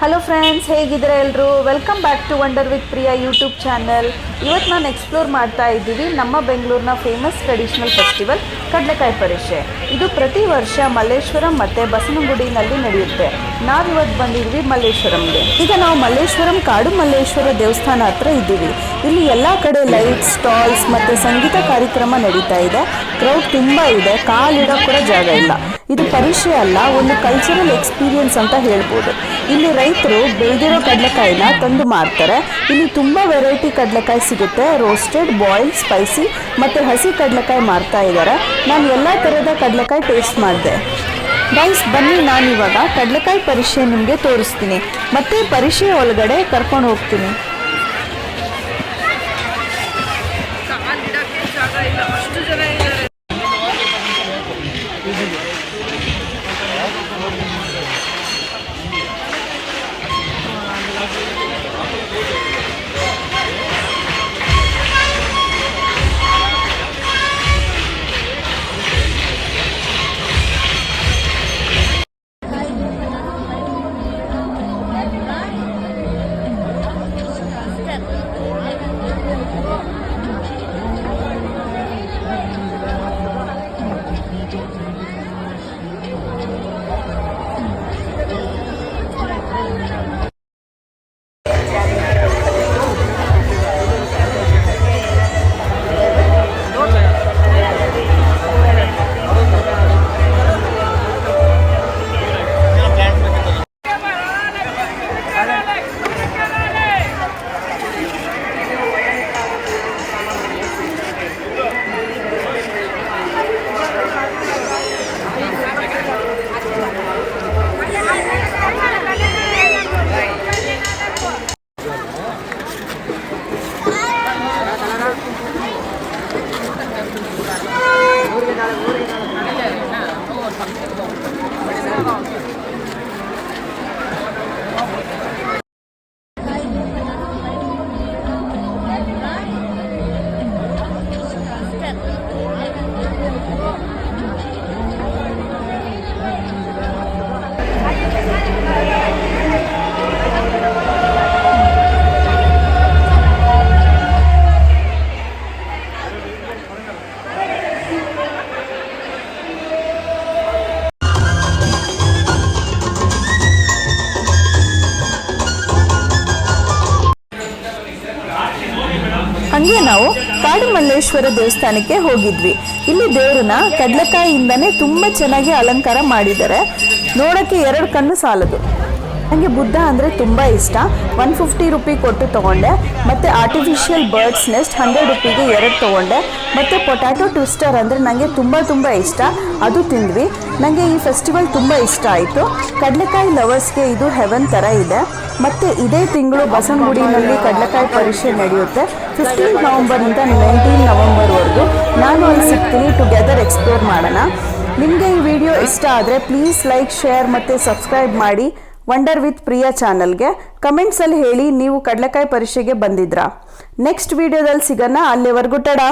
Hello friends ಹೇಗಿದ್ದೀರಾ ಎಲ್ಲರೂ welcome back to wonder with Priya YouTube channel ಇವತ್ತು ನಾನು ಎಕ್ಸ್ಪ್ಲೋರ್ ಮಾಡ್ತಾ ಇದ್ದೀವಿ ನಮ್ಮ ಬೆಂಗಳೂರಿನ ಫೇಮಸ್ ಟ್ರೆಡಿಷನಲ್ ಫೆಸ್ಟಿವಲ್ ಕಡಲೆಕಾಯಿ ಪರೀಕ್ಷೆ. ಇದು ಪ್ರತಿ ವರ್ಷ ಮಲ್ಲೇಶ್ವರಂ ಮತ್ತು ಬಸನಗುಡಿನಲ್ಲಿ ನಡೆಯುತ್ತೆ. ನಾವಿವತ್ತು ಬಂದಿದ್ವಿ ಮಲ್ಲೇಶ್ವರಂಗೆ. ಈಗ ನಾವು ಮಲ್ಲೇಶ್ವರಂ, ಕಾಡು ಮಲ್ಲೇಶ್ವರ ದೇವಸ್ಥಾನ ಹತ್ರ ಇದ್ದೀವಿ. ಇಲ್ಲಿ ಎಲ್ಲ ಕಡೆ ಲೈಟ್ ಸ್ಟಾಲ್ಸ್ ಮತ್ತು ಸಂಗೀತ ಕಾರ್ಯಕ್ರಮ ನಡೀತಾ ಇದೆ. ಕ್ರೌಡ್ ತುಂಬ ಇದೆ ಕಾಲಿಡೋ ಕೂಡ ಜಾಗ ಇಲ್ಲ. ಇದು ಪರೀಕ್ಷೆ ಅಲ್ಲ, ಒಂದು ಕಲ್ಚರಲ್ ಎಕ್ಸ್ಪೀರಿಯನ್ಸ್ ಅಂತ ಹೇಳ್ಬೋದು. ಇಲ್ಲಿ ರೈತರು ಬೆಳೆದಿರೋ ಕಡಲೆಕಾಯಿನ ತಂದು ಮಾರ್ತಾರೆ. ಇಲ್ಲಿ ತುಂಬ ವೆರೈಟಿ ಕಡಲೆಕಾಯಿ ಸಿಗುತ್ತೆ. ರೋಸ್ಟೆಡ್ ಬಾಯ್ಲ್ ಸ್ಪೈಸಿ ಮತ್ತು ಹಸಿ ಕಡಲೆಕಾಯಿ ಮಾರ್ತಾ ಇದ್ದಾರೆ. ನಾನು ಎಲ್ಲ ಥರದ ಕಡಲೆಕಾಯಿ ಟೇಸ್ಟ್ ಮಾಡಿದೆ. ಗೈಸ್ ಬನ್ನಿ ನಾನು ಇವಾಗ ಕಡಲೆಕಾಯಿ ಪರೀಕ್ಷೆ ನಿಮಗೆ ತೋರಿಸ್ತೀನಿ. ಮತ್ತೆ ಪರೀಕ್ಷೆ ಒಳಗಡೆ ಕರ್ಕೊಂಡು ಹೋಗ್ತೀನಿ. ಅಷ್ಟು ಜನ ಇದ್ದಾರೆ. ಹಂಗೆ ನಾವು ಕಾಡುಮಲ್ಲೇಶ್ವರ ದೇವಸ್ಥಾನಕ್ಕೆ ಹೋಗಿದ್ವಿ. ಇಲ್ಲಿ ದೇವರನ್ನ ಕಡಲೆಕಾಯಿಯಿಂದನೇ ತುಂಬ ಚೆನ್ನಾಗಿ ಅಲಂಕಾರ ಮಾಡಿದ್ದಾರೆ. ನೋಡಕ್ಕೆ ಎರಡು ಕಣ್ಣು ಸಾಲದು. ನನಗೆ ಬುದ್ಧ ಅಂದರೆ ತುಂಬ ಇಷ್ಟ. ಒನ್ ಫಿಫ್ಟಿ ರುಪಿ ಕೊಟ್ಟು ತೊಗೊಂಡೆ. ಮತ್ತು ಆರ್ಟಿಫಿಷಿಯಲ್ ಬರ್ಡ್ಸ್ ನೆಸ್ಟ್ ಹಂಡ್ರೆಡ್ ರುಪಿಗೆ ಎರಡು ತೊಗೊಂಡೆ. ಮತ್ತು ಪೊಟ್ಯಾಟೊ ಟ್ವಿಸ್ಟರ್ ಅಂದರೆ ನನಗೆ ತುಂಬ ತುಂಬ ಇಷ್ಟ. ಅದು ತಿಂದ್ವಿ. ನನಗೆ ಈ ಫೆಸ್ಟಿವಲ್ ತುಂಬ ಇಷ್ಟ ಆಯಿತು. ಕಡಲೆಕಾಯಿ ಲವರ್ಸ್ಗೆ ಇದು ಹೆವನ್ ಥರ ಇದೆ. ಮತ್ತು ಇದೇ ತಿಂಗಳು ಬಸವನಗುಡಿನಲ್ಲಿ ಕಡಲೆಕಾಯಿ ಪರೀಕ್ಷೆ ನಡೆಯುತ್ತೆ. ಫಿಫ್ಟೀನ್ ನವಂಬರಿಂದ ನೈನ್ಟೀನ್ ನವಂಬರ್ವರೆಗೂ ನಾನು ಅಲ್ಲಿ ಸಿಗ್ತೀನಿ. ಟುಗೆದರ್ ಎಕ್ಸ್ಪ್ಲೋರ್ ಮಾಡೋಣ. ನಿಮಗೆ ಈ ವಿಡಿಯೋ ಇಷ್ಟ ಆದರೆ ಪ್ಲೀಸ್ ಲೈಕ್ ಶೇರ್ ಮತ್ತು ಸಬ್ಸ್ಕ್ರೈಬ್ ಮಾಡಿ. ವಂಡರ್ ವಿತ್ ಪ್ರಿಯಾ ಚಾನಲ್ಗೆ ಕಮೆಂಟ್ಸಲ್ಲಿ ಹೇಳಿ ನೀವು ಕಡಲೆಕಾಯಿ ಪರೀಕ್ಷೆಗೆ ಬಂದಿದ್ರಾ? ನೆಕ್ಸ್ಟ್ ವಿಡಿಯೋದಲ್ಲಿ ಸಿಗೋಣ, ಅಲ್ಲಿವರೆಗೂ ಟಡಾ!